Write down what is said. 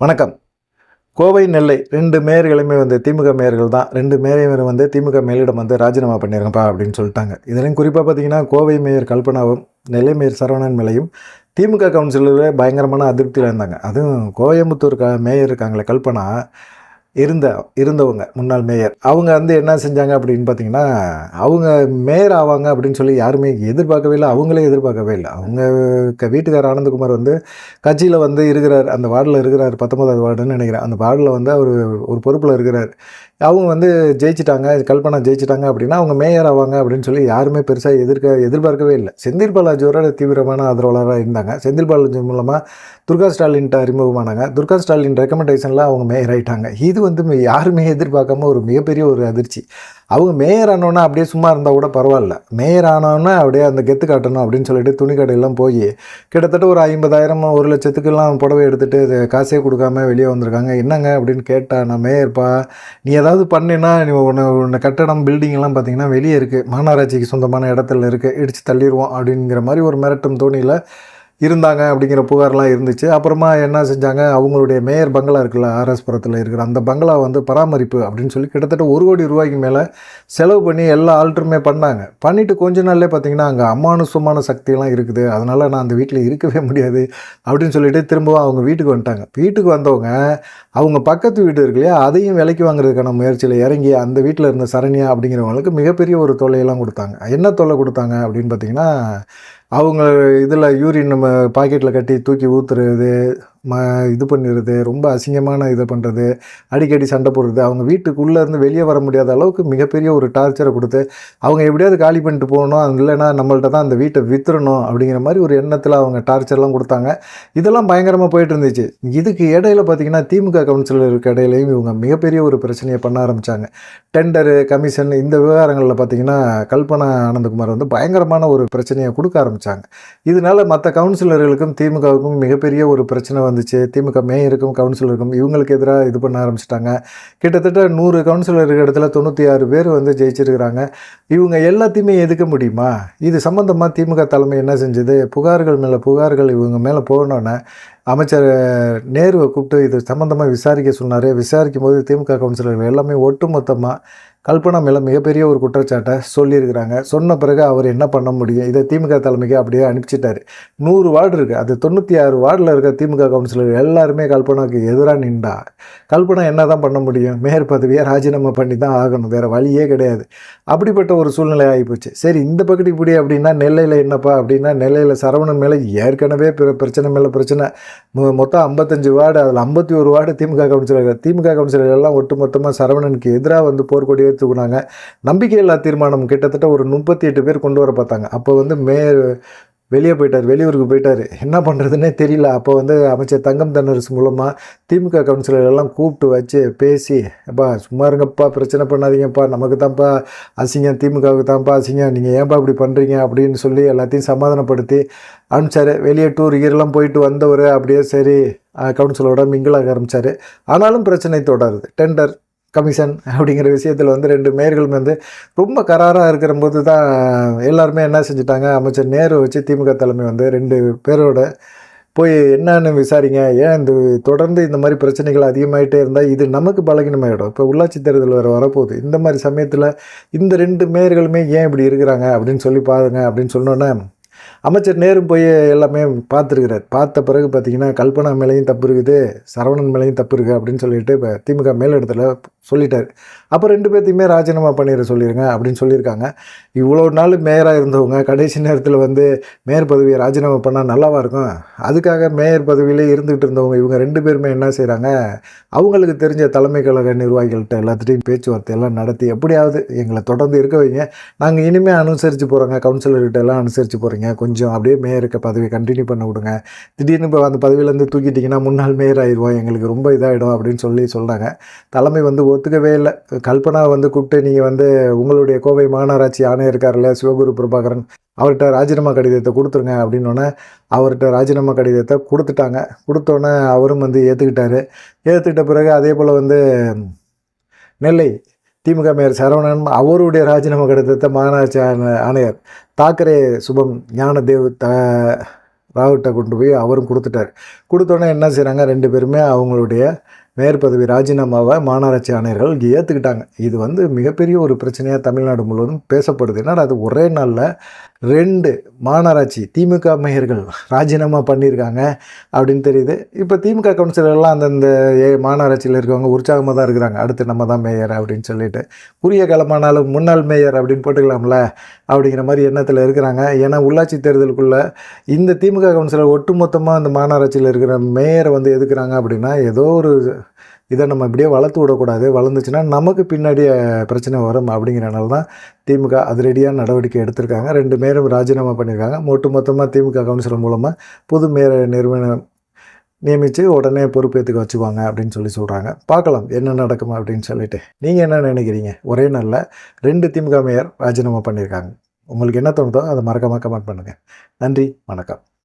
வணக்கம். கோவை நெல்லை ரெண்டு மேயர்களுமே வந்து திமுக மேயர்கள் தான். ரெண்டு மேயரும் வந்து திமுக மேலிடம் வந்து ராஜினாமா பண்ணியிருக்கப்பா அப்படின்னு சொல்லிட்டாங்க. இதுலையும் குறிப்பாக பார்த்தீங்கன்னா கோவை மேயர் கல்பனாவும் நெல்லை மேயர் சரவணன் மேலையும் திமுக கவுன்சிலர் பயங்கரமான அதிருப்தியில் இருந்தாங்க. அதுவும் கோயம்புத்தூர் க மேயர் இருக்காங்களே கல்பனா இருந்த இருந்தவங்க முன்னாள் மேயர். அவங்க வந்து என்ன செஞ்சாங்க அப்படின்னு பார்த்தீங்கன்னா அவங்க மேயர் ஆவாங்க அப்படின்னு சொல்லி யாருமே எதிர்பார்க்கவே இல்லை அவங்களே எதிர்பார்க்கவே இல்லை. அவங்க க- ஆனந்தகுமார் வந்து கட்சியில் வந்து இருக்கிறார் அந்த வார்டில் இருக்கிறார் பத்தொன்பதாவது வார்டுன்னு நினைக்கிறேன். அந்த வார்டில் வந்து அவர் ஒரு பொறுப்பில் இருக்கிறார். அவங்க வந்து ஜெயிச்சிட்டாங்க கல்பனா ஜெயிச்சிட்டாங்க அப்படின்னா அவங்க மேயர் ஆவாங்க அப்படின்னு சொல்லி யாருமே பெருசாக எதிர்க்க எதிர்பார்க்கவே இல்லை. செந்தில் பாலாஜியோட தீவிரமான ஆதரவாளராக இருந்தாங்க. செந்தில் பாலாஜி மூலமாக துர்கா ஸ்டாலின்ட்ட அறிமுகமானாங்க. துர்கா ஸ்டாலின் ரெக்கமெண்டேஷனில் அவங்க மேயர் ஆகிட்டாங்க இது வந்து யாருமே எதிர்பார்க்காம ஒரு மிகப்பெரிய ஒரு அதிர்ச்சி. அவங்க மேயர் ஆனோன்னா அப்படியே சும்மா இருந்தால் கூட பரவாயில்ல. மேயர் ஆனோன்னா அப்படியே அந்த கெத்து காட்டணும் அப்படின்னு சொல்லிட்டு துணி கடையெல்லாம் போய் கிட்டத்தட்ட ஒரு ஐம்பதாயிரம் ஒரு லட்சத்துக்கெல்லாம் புடவை எடுத்துகிட்டு இது காசே கொடுக்காம வெளியே வந்திருக்காங்க. என்னங்க அப்படின்னு கேட்டா நான் மேயர்ப்பா நீ ஏதாவது பண்ணினா நீ உன்னை உன்னை கட்டடம் பில்டிங்லாம் பார்த்திங்கன்னா பார்த்தீங்கன்னா வெளியே இருக்குது மாநகராட்சிக்கு சொந்தமான இடத்துல இருக்குது இடித்து தள்ளிடுவோம் அப்படிங்கிற மாதிரி ஒரு மிரட்டும் தோணியில் இருந்தாங்க அப்படிங்கிற புகார்லாம் இருந்துச்சு. அப்புறமா என்ன செஞ்சாங்க? அவங்களுடைய மேயர் பங்களா இருக்குல்ல ஆர்எஸ்புரத்தில் இருக்கிற அந்த பங்களா வந்து பராமரிப்பு அப்படின்னு சொல்லி கிட்டத்தட்ட ஒரு கோடி ரூபாய்க்கு மேலே செலவு பண்ணி எல்லா ஆல்ட்ருமே பண்ணாங்க. பண்ணிவிட்டு கொஞ்ச நாள்லேயே பார்த்திங்கன்னா அங்கே அமானுஷமான சக்தியெல்லாம் இருக்குது. அதனால் நான் அந்த வீட்டில் இருக்கவே முடியாது அப்படின்னு சொல்லிட்டு திரும்பவும் அவங்க வீட்டுக்கு வந்துட்டாங்க. வீட்டுக்கு வந்தவங்க அவங்க பக்கத்து வீடு இருக்கு இல்லையா அதையும் விலைக்கு வாங்குறதுக்கான முயற்சியில் இறங்கி அந்த வீட்டில் இருந்த சரண்யா அப்படிங்கிறவங்களுக்கு மிகப்பெரிய ஒரு தொல்லையெல்லாம் கொடுத்தாங்க. என்ன தொல்லை கொடுத்தாங்க அப்படின்னு பார்த்தீங்கன்னா அவங்க இதில் யூரின் நம்ம பாக்கெட்டில் கட்டி தூக்கி ஊற்றுறது ம இது பண்ணிடுறது ரொம்ப அசிங்கமான இதை பண்ணுறது அடிக்கடி சண்டை போடுறது அவங்க வீட்டுக்குள்ளே இருந்து வெளியே வர முடியாத அளவுக்கு மிகப்பெரிய ஒரு டார்ச்சரை கொடுத்து அவங்க எப்படியாவது காலி பண்ணிட்டு போகணும் அது இல்லைன்னா நம்மள்ட்ட தான் அந்த வீட்டை வித்துறணும் அப்படிங்கிற மாதிரி ஒரு எண்ணத்தில் அவங்க டார்ச்சர்லாம் கொடுத்தாங்க. இதெல்லாம் பயங்கரமாக போயிட்டு இருந்துச்சு. இதுக்கு இடையில பார்த்தீங்கன்னா திமுக கவுன்சிலருக்கு இடையிலையும் இவங்க மிகப்பெரிய ஒரு பிரச்சனையை பண்ண ஆரம்பித்தாங்க டெண்டரு கமிஷன் இந்த விவகாரங்களில் பார்த்தீங்கன்னா கல்பனா ஆனந்தகுமார் வந்து பயங்கரமான ஒரு பிரச்சனையை கொடுக்க ஆரம்பித்தாங்க இதனால மற்ற கவுன்சிலர்களுக்கும் திமுகவுக்கும் மிகப்பெரிய ஒரு பிரச்சனை வந்து வந்துச்சு. திமுக மேயருக்கும் கவுன்சிலருக்கும் இவங்களுக்கு எதிராக இது பண்ண ஆரம்பிச்சிட்டாங்க. கிட்டத்தட்ட நூறு கவுன்சிலர் இடத்துல தொண்ணூற்றி ஆறு பேர் வந்து ஜெயிச்சிருக்கிறாங்க. இவங்க எல்லாத்தையுமே எதுக்க முடியுமா? இது சம்மந்தமாக திமுக தலைமை என்ன செஞ்சது? புகார்கள் மேலே புகார்கள் இவங்க மேலே போகணுன்னே அமைச்சர் நேருவை கூப்பிட்டு இது சம்மந்தமாக விசாரிக்க சொன்னார். விசாரிக்கும் போது திமுக கவுன்சிலர்கள் எல்லாமே ஒட்டுமொத்தமாக கல்பனா மேலே மிகப்பெரிய ஒரு குற்றச்சாட்டை சொல்லியிருக்கிறாங்க. சொன்ன பிறகு அவர் என்ன பண்ண முடியும்? இதை திமுக தலைமைக்கு அப்படியே அனுப்பிச்சிட்டாரு. நூறு வார்டு இருக்குது அது தொண்ணூற்றி ஆறு வார்டில் இருக்க திமுக கவுன்சிலர் எல்லாருமே கல்பனாவுக்கு எதிராக நின்றா கல்பனா என்ன தான் பண்ண முடியும்? மேயர் பதவியை ராஜினாமா பண்ணி தான் ஆகணும். வேறு வழியே கிடையாது. அப்படிப்பட்ட ஒரு சூழ்நிலை ஆகிப்போச்சு. சரி இந்த பக்கத்து இப்படி அப்படின்னா நெல்லையில் என்னப்பா அப்படின்னா நெல்லையில் சரவணன் மேலே ஏற்கனவே பிர பிரச்சனை மேலே பிரச்சனை. மொத்தம் ஐம்பத்தஞ்சு வார்டு அதில் ஐம்பத்தி ஒரு ward DMK councillor DMK councillor எல்லாம் ஒட்டுமொத்தமாக சரவணனுக்கு எதிராக வந்து போர்க்கொடியே தூக்குனாங்க. நம்பிக்கையில்லா தீர்மானம் கிட்டத்தட்ட ஒரு முப்பத்தி எட்டு பேர் கொண்டு வர பார்த்தாங்க. அப்போ வந்து மேயர் வெளியே போயிட்டார் வெளியூருக்கு போயிட்டார். என்ன பண்ணுறதுன்னே தெரியல. அப்போ வந்து அமைச்சர் தங்கம் தன்னரசு மூலமாக திமுக கவுன்சிலர் எல்லாம் கூப்பிட்டு வச்சு பேசி அப்பா சும்மா இருங்கப்பா பிரச்சனை பண்ணாதீங்கப்பா. நமக்கு தான்ப்பா அசிங்கம் திமுகவுக்கு தான்ப்பா அசிங்கம். நீங்கள் ஏன்பா இப்படி பண்ணுறீங்க அப்படின்னு சொல்லி எல்லாத்தையும் சமாதானப்படுத்தி அனுப்பிச்சார். வெளியே டூர் கீரெல்லாம் போயிட்டு வந்தவர் அப்படியே சரி கவுன்சிலோட கவுன்சிலரோட மிங்கிளாக ஆரம்பித்தார் ஆனாலும் பிரச்சனை தொடருது. டெண்டர் கமிஷன் அப்படிங்கிற விஷயத்தில் வந்து ரெண்டு மேயர்களும் வந்து ரொம்ப கராராக இருக்கிற போது தான் எல்லாருமே என்ன செஞ்சுட்டாங்க? அமைச்சர் நேரு வச்சு திமுக தலைமை வந்து ரெண்டு பேரோட போய் என்னன்னு விசாரிங்க. ஏன் இந்த தொடர்ந்து இந்த மாதிரி பிரச்சனைகள் அதிகமாயிட்டே இருந்தால் இது நமக்கு பலகீனமாயிடும். இப்போ உள்ளாட்சி தேர்தல் வேறு வரப்போகுது. இந்த மாதிரி சமயத்தில் இந்த ரெண்டு மேயர்களுமே ஏன் இப்படி இருக்கிறாங்க அப்படின்னு சொல்லி பாருங்க அப்படின்னு சொன்னோன்னே அமைச்சர் நேரும் போய் எல்லாமே பார்த்துருக்கிறார். பார்த்த பிறகு பார்த்தீங்கன்னா கல்பனா மேலேயும் தப்பு இருக்குது சரவணன் மேலேயும் தப்பு இருக்குது அப்படின்னு சொல்லிட்டு இப்போ திமுக மேலிடத்தில் சொல்லிட்டார். அப்போ ரெண்டு பேர்த்தையுமே ராஜினாமா பண்ணிட சொல்லிடுங்க அப்படின்னு சொல்லியிருக்காங்க. இவ்வளோ நாள் மேயராக இருந்தவங்க கடைசி நேரத்தில் வந்து மேயர் பதவியை ராஜினாமா பண்ணால் நல்லாவாக இருக்கும்? அதுக்காக மேயர் பதவியிலே இருந்துகிட்டு இருந்தவங்க இவங்க ரெண்டு பேருமே என்ன செய்கிறாங்க அவங்களுக்கு தெரிஞ்ச தலைமை கழக நிர்வாகிகள்கிட்ட எல்லாத்துட்டையும் பேச்சுவார்த்தை எல்லாம் நடத்தி எப்படியாவது எங்களை தொடர்ந்து இருக்க வைங்க. நாங்கள் இனிமேல் அனுசரித்து போகிறோங்க கவுன்சிலர்கிட்ட எல்லாம் அனுசரித்து போகிறீங்க கொஞ்சம் அப்படியே மேயருக்கு பதவி கண்டினியூ பண்ண விடுங்க. திடீர்னு இப்போ அந்த பதவியிலேருந்து தூக்கிட்டிங்கன்னா முன்னாள் மேயர் ஆயிடுவோம் எங்களுக்கு ரொம்ப இதாகிடும் அப்படின்னு சொல்லி சொல்கிறாங்க தலைமை வந்து ஒத்துக்கவே இல்லை. கல்பனா வந்து கூப்பிட்டு நீங்கள் வந்து உங்களுடைய கோவை மாநகராட்சி ஆணையர் இருக்கார்ல சிவகுரு பிரபாகரன் அவர்கிட்ட ராஜினாமா கடிதத்தை கொடுத்துருங்க அப்படின்னோடனே அவர்கிட்ட ராஜினாமா கடிதத்தை கொடுத்துட்டாங்க. கொடுத்தோன்னே அவரும் வந்து ஏற்றுக்கிட்டாரு ஏற்றுக்கிட்ட பிறகு அதே போல் வந்து நெல்லை திமுக மேயர் சரவணன் அவருடைய ராஜினாமா கடிதத்தை மாநகராட்சி ஆணையர் தாக்கரே சுபம் ஞானதேவ் த ராவுட்ட கொண்டு போய் அவரும் கொடுத்துட்டார். கொடுத்தோன்னே என்ன செய்கிறாங்க ரெண்டு பேருமே அவங்களுடைய மேயர் பதவி ராஜினாமாவை மாநகராட்சி ஆணையர்கள் ஏற்றுக்கிட்டாங்க இது வந்து மிகப்பெரிய ஒரு பிரச்சனையாக தமிழ்நாடு முழுவதும் பேசப்படுது. ஏன்னா அது ஒரே நாளில் ரெண்டு மாநகராட்சி திமுக மேயர்கள் ராஜினாமா பண்ணியிருக்காங்க அப்படின்னு தெரியுது. இப்போ திமுக கவுன்சிலர்லாம் அந்தந்த ஏ- மாநகராட்சியில் இருக்கவங்க உற்சாகமாக தான் இருக்கிறாங்க. அடுத்து நம்ம தான் மேயர் அப்படின்னு சொல்லிட்டு. குறுகிய காலமானாலும் முன்னாள் மேயர் அப்படின்னு போட்டுக்கலாம்ல அப்படிங்கிற மாதிரி எண்ணத்தில் இருக்கிறாங்க. ஏன்னா உள்ளாட்சி தேர்தலுக்குள்ளே இந்த திமுக கவுன்சிலர் ஒட்டுமொத்தமாக அந்த மாநகராட்சியில் இருக்கிற மேயரை வந்து எதுக்குறாங்க அப்படின்னா ஏதோ ஒரு இதை நம்ம இப்படியே வளர்த்து விடக்கூடாது. வளர்ந்துச்சுன்னா நமக்கு பின்னாடி பிரச்சனை வரும் அப்படிங்கிறனால தான் திமுக அதிரடியாக நடவடிக்கை எடுத்திருக்காங்க. ரெண்டு மேயரும் ராஜினாமா பண்ணியிருக்காங்க. ஒட்டு மொத்தமாக திமுக கவுன்சிலர் மூலமாக புது மேயர் நிறுவனம் நியமித்து உடனே பொறுப்பேற்றுக்க வச்சுக்குவாங்க அப்படின்னு சொல்லி சொல்கிறாங்க பார்க்கலாம் என்ன நடக்கும் அப்படின்னு சொல்லிட்டு. நீங்கள் என்ன நினைக்கிறீங்க? ஒரே நாளில் ரெண்டு திமுக மேயர் ராஜினாமா பண்ணியிருக்காங்க. உங்களுக்கு என்ன தோணுதோ அதை மறக்காமல் கமெண்ட் பண்ணுங்கள் நன்றி வணக்கம்.